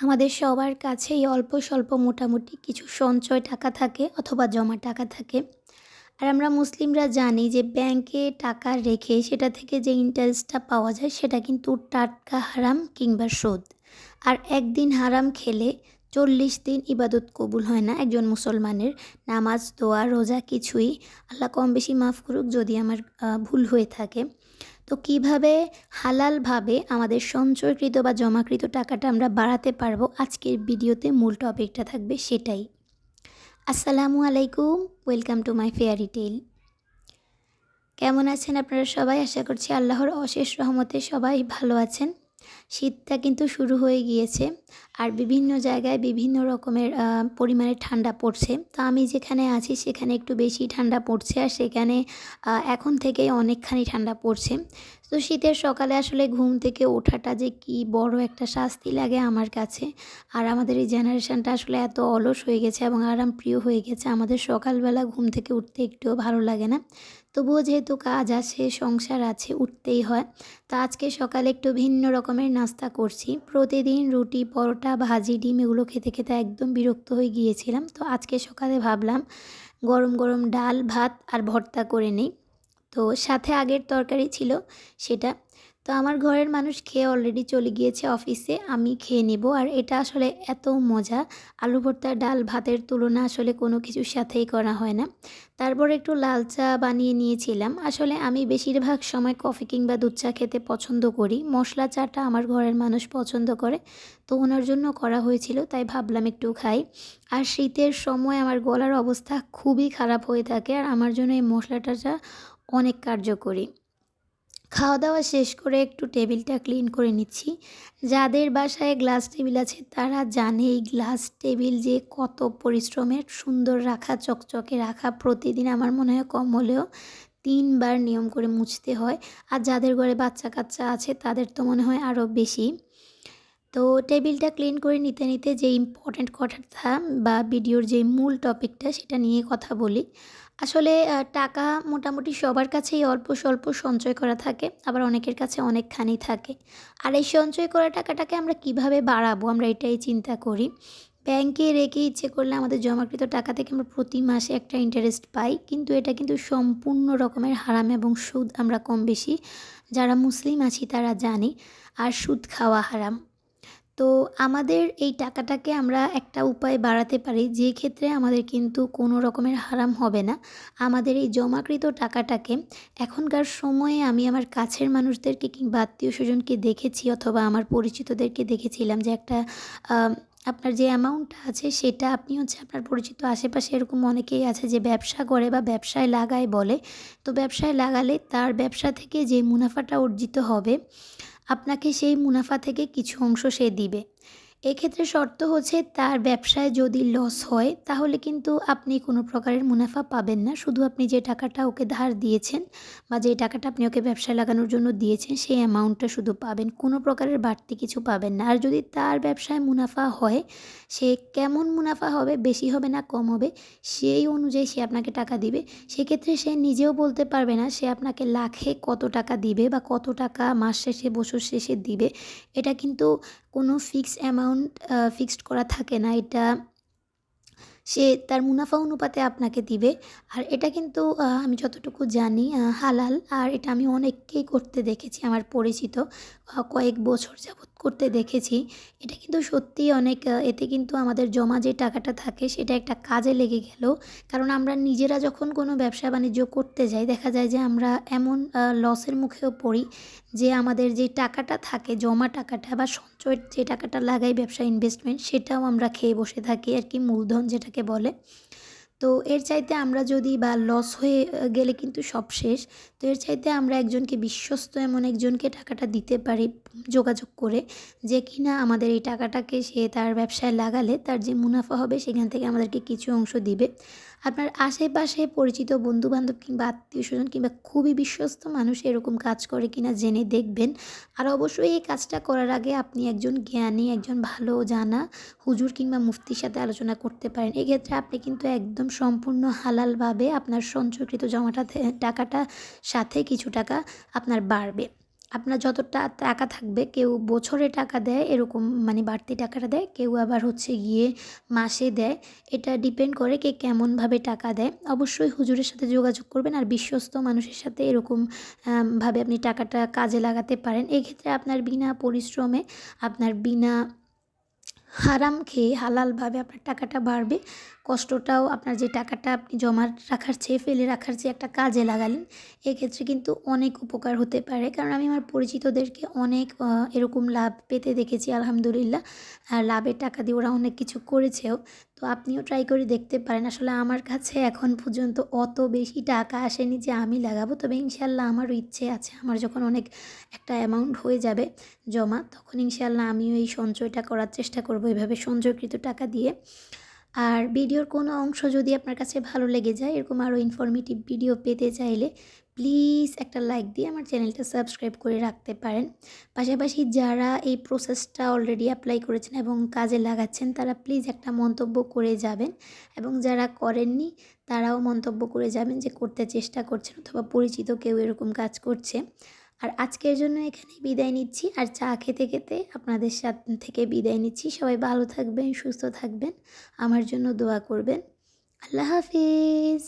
আমাদের সবার কাছেই অল্প স্বল্প মোটামুটি কিছু সঞ্চয় টাকা থাকে অথবা জমা টাকা থাকে। আর আমরা মুসলিমরা জানি যে ব্যাংকে টাকা রেখে সেটা থেকে যে ইন্টারেস্টটা পাওয়া যায় সেটা কিন্তু টাটকা হারাম কিংবা সুদ আর একদিন হারাম খেলে চল্লিশ দিন ইবাদত কবুল হয় না একজন মুসলমানের। নামাজ, দোয়া, রোজা কিছুই আল্লাহ কম বেশি মাফ করুক যদি আমার ভুল হয়ে থাকে। তো কীভাবে হালালভাবে আমাদের সঞ্চয়কৃত বা জমাকৃত টাকাটা আমরা বাড়াতে পারব? আজকের ভিডিওতে মূল টপিকটা থাকবে সেটাই। আসসালামু আলাইকুম, welcome to my fairy tale কেমন আছেন আপনারা সবাই? আশা করছি আল্লাহর অশেষ রহমতে সবাই ভালো আছেন। শীতটা কিন্তু শুরু হয়ে গিয়েছে আর বিভিন্ন জায়গায় বিভিন্ন রকমের পরিমাণে ঠান্ডা পড়ছে। তো আমি যেখানে আছি সেখানে একটু বেশি ঠান্ডা পড়ছে আর সেখানে এখন থেকেই অনেকখানি ঠান্ডা পড়ছে। তো শীতের সকালে আসলে ঘুম থেকে ওঠাটা যে কি বড় একটা শাস্তি লাগে আমার কাছে। আর আমাদের এই জেনারেশানটা আসলে এত অলস হয়ে গেছে এবং আরাম প্রিয় হয়ে গেছে, আমাদের সকালবেলা ঘুম থেকে উঠতে একটুও ভালো লাগে না। তবুও যেহেতু কাজ আছে, সংসার আছে, উঠতেই হয়, তো আজকে সকালে একটু ভিন্ন রকমের নাস্তা করছি। প্রতিদিন রুটি, পরোটা, ভাজি, ডিম এগুলো খেতে খেতে একদম বিরক্ত হয়ে গিয়েছিলাম। তো আজকে সকালে ভাবলাম গরম গরম ডাল, ভাত আর ভর্তা করে নিই। তো সাথে আগের তরকারি ছিল সেটা। তো আমার ঘরের মানুষ খেয়ে অলরেডি চলে গিয়েছে অফিসে আমি খেয়ে নেব। আর এটা আসলে এত মজা, আলু ভর্তা ডাল ভাতের তুলনা আসলে কোনো কিছুর সাথেই করা হয় না। তারপর একটু লাল চা বানিয়ে নিয়েছিলাম। আসলে আমি বেশিরভাগ সময় কফি কিংবা দুধ চা খেতে পছন্দ করি। মশলা চাটা আমার ঘরের মানুষ পছন্দ করে, তো ওনার জন্য করা হয়েছিল, তাই ভাবলাম একটু খাই। আর শীতের সময় আমার গলার অবস্থা খুবই খারাপ হয়ে থাকে, আর আমার জন্য এই মশলাটা অনেক কার্যকরী। খাওয়া দাওয়া শেষ করে একটু টেবিলটা ক্লিন করে নিচ্ছি। যাদের বাসায় গ্লাস টেবিল আছে, তারা জানে এই গ্লাস টেবিল যে কত পরিশ্রমের, সুন্দর রাখা, চকচকে রাখা। প্রতিদিন আমার মনে হয় কম হলেও তিনবার নিয়ম করে মুছতে হয়। আর যাদের ঘরে বাচ্চা কাচ্চা আছে, তাদের তো মনে হয় আরও বেশি। তো টেবিলটা ক্লিন করে নিতে নিতে যে ইম্পর্ট্যান্ট কথাটা বা ভিডিওর যে মূল টপিকটা, সেটা নিয়ে কথা বলি। আসলে টাকা মোটামুটি সবার কাছেই অল্প স্বল্প সঞ্চয় করা থাকে, আবার অনেকের কাছে অনেকখানি থাকে। আর এই সঞ্চয় করা টাকাটাকে আমরা কীভাবে বাড়াবো, আমরা এটাই চিন্তা করি। ব্যাংকে রেখে ইচ্ছে করলে আমাদের জমাকৃত টাকা থেকে আমরা প্রতি মাসে একটা ইন্টারেস্ট পাই, কিন্তু এটা কিন্তু সম্পূর্ণ রকমের হারাম এবং সুদ আমরা কম বেশি যারা মুসলিম আছি তারা জানি, আর সুদ খাওয়া হারাম। তো আমাদের এই টাকাটাকে আমরা একটা উপায় বাড়াতে পারি, যে ক্ষেত্রে আমাদের কিন্তু কোনো রকমের হারাম হবে না। আমাদের এই জমাকৃত টাকাটাকে এখনকার সময়ে আমি আমার কাছের মানুষদেরকে কিংবা আত্মীয় স্বজনকে দেখেছি অথবা আমার পরিচিতদেরকে দেখেছিলাম যে একটা আপনার যে অ্যামাউন্টটা আছে সেটা আপনি হচ্ছে আপনার পরিচিত আশেপাশে এরকম অনেকেই আছে যে ব্যবসা করে বা ব্যবসায় লাগায় বলে। তো ব্যবসায় লাগালে তার ব্যবসা থেকে যে মুনাফাটা অর্জিত হবে আপনাকে সেই মুনাফা থেকে কিছু অংশ সে দিবে। এক্ষেত্রে শর্ত হচ্ছে তার ব্যবসায় যদি লস হয়, তাহলে কিন্তু আপনি কোনো প্রকারের মুনাফা পাবেন না। শুধু আপনি যে টাকাটা ওকে ধার দিয়েছেন বা যে টাকাটা আপনি ওকে ব্যবসায় লাগানোর জন্য দিয়েছেন, সেই অ্যামাউন্টটা শুধু পাবেন। কোনো প্রকারের বাড়তি কিছু পাবেন না। আর যদি তার ব্যবসায় মুনাফা হয়, সে কেমন মুনাফা হবে, বেশি হবে না কম হবে, সেই অনুযায়ী সে আপনাকে টাকা দিবে। সেক্ষেত্রে সে নিজেও বলতে পারবে না সে আপনাকে লাখে কত টাকা দিবে বা কত টাকা মাস শেষে, বছর শেষে দিবে। এটা কিন্তু কোনো ফিক্সড অ্যামাউন্ট ফিক্সড করা থাকে না। এটা সে তার মুনাফা অনুপাতে আপনাকে দিবে। আর এটা কিন্তু আমি যতটুকু জানি হালাল। আর এটা আমি অনেককেই করতে দেখেছি, আমার পরিচিত কয়েক বছর যাবৎ। করতে দেখেছি, এটা কিন্তু সত্যিই অনেক এতে কিন্তু আমাদের জমা যে টাকাটা থাকে সেটা একটা কাজে লেগে গেল। কারণ আমরা নিজেরা যখন কোনো ব্যবসা বাণিজ্য করতে যাই, দেখা যায় যে আমরা এমন লসের মুখেও পড়ি যে আমাদের যে টাকাটা থাকে, জমা টাকাটা বা সঞ্চয়ের যে টাকাটা লাগাই ব্যবসা ইনভেস্টমেন্ট সেটাও আমরা খেয়ে বসে থাকি আর কি, মূলধন যেটাকে বলে। তো এর চাইতে আমরা যদি বা লস হয়ে গেলে কিন্তু সব শেষ। তো এর চাইতে আমরা একজনকে বিশ্বস্ত এমন একজনকে টাকাটা দিতে পারি যোগাযোগ করে যে কিনা আমাদের এই টাকাটাকে সে তার ব্যবসায় লাগালে তার যে মুনাফা হবে সেখান থেকে আমাদেরকে কিছু অংশ দিবে। আপনার আশেপাশে পরিচিত বন্ধুবান্ধব কিংবা আত্মীয় স্বজন কিংবা খুবই বিশ্বস্ত মানুষ এরকম কাজ করে কিনা জেনে দেখবেন। আর অবশ্যই এই কাজটা করার আগে আপনি একজন জ্ঞানী, একজন ভালো জানা হুজুর কিংবা মুফতির সাথে আলোচনা করতে পারেন। এক্ষেত্রে আপনি কিন্তু একদম সম্পূর্ণ হালালভাবে আপনার সঞ্চয়কৃত জমাটা, টাকাটা সাথে কিছু টাকা আপনার বাড়বে। আপনার যতটা টাকা থাকবে, কেউ বছরে টাকা দেয়, এরকম মানে বাড়তি টাকাটা দেয়, কেউ আবার হচ্ছে গিয়ে মাসে দেয়। এটা ডিপেন্ড করে কে কেমনভাবে টাকা দেয়। অবশ্যই হুজুরের সাথে যোগাযোগ করবেন আর বিশ্বস্ত মানুষের সাথে এরকম ভাবে আপনি টাকাটা কাজে লাগাতে পারেন। এক্ষেত্রে আপনার বিনা পরিশ্রমে, আপনার বিনা হারাম খেয়ে হালালভাবে আপনার টাকাটা বাড়বে। কষ্টটাও আপনার যে টাকাটা আপনি জমা রাখার চেয়ে, ফেলে রাখার চেয়ে একটা কাজে লাগালেন, এক্ষেত্রে কিন্তু অনেক উপকার হতে পারে। কারণ আমি আমার পরিচিতদেরকে অনেক এরকম লাভ পেতে দেখেছি, আলহামদুলিল্লাহ। আর লাভের টাকা দিয়ে ওরা অনেক কিছু করেছেও। তো আপনিও ট্রাই করে দেখতে পারেন। আসলে আমার কাছে এখন পর্যন্ত অত বেশি টাকা আসেনি যে আমি লাগাবো। তবে ইনশাল্লাহ আমারও ইচ্ছে আছে। আমার যখন অনেক একটা অ্যামাউন্ট হয়ে যাবে জমা, তখন ইনশাল্লাহ আমিও এই সঞ্চয়টা করার চেষ্টা করব এভাবে সঞ্চয়কৃত টাকা দিয়ে। আর ভিডিওর কোনো অংশ যদি আপনার কাছে ভালো লেগে যায়, এরকম আরও ইনফরমেটিভ ভিডিও পেতে চাইলে প্লিজ একটা লাইক দিয়ে আমার চ্যানেলটা সাবস্ক্রাইব করে রাখতে পারেন। পাশাপাশি যারা এই প্রসেসটা অলরেডি অ্যাপ্লাই করেছেন এবং কাজে লাগাচ্ছেন, তারা প্লিজ একটা মন্তব্য করে যাবেন এবং যারা করেননি, তারাও মন্তব্য করে যাবেন যে করতে চেষ্টা করছেন অথবা পরিচিত কেউ এরকম কাজ করছে। আর আজকের জন্য এখানেই বিদায় নিচ্ছি আর চা খেতে খেতে আপনাদের সাথে থেকে বিদায় নিচ্ছি। সবাই ভালো থাকবেন, সুস্থ থাকবেন, আমার জন্য দোয়া করবেন। আল্লাহ হাফিজ।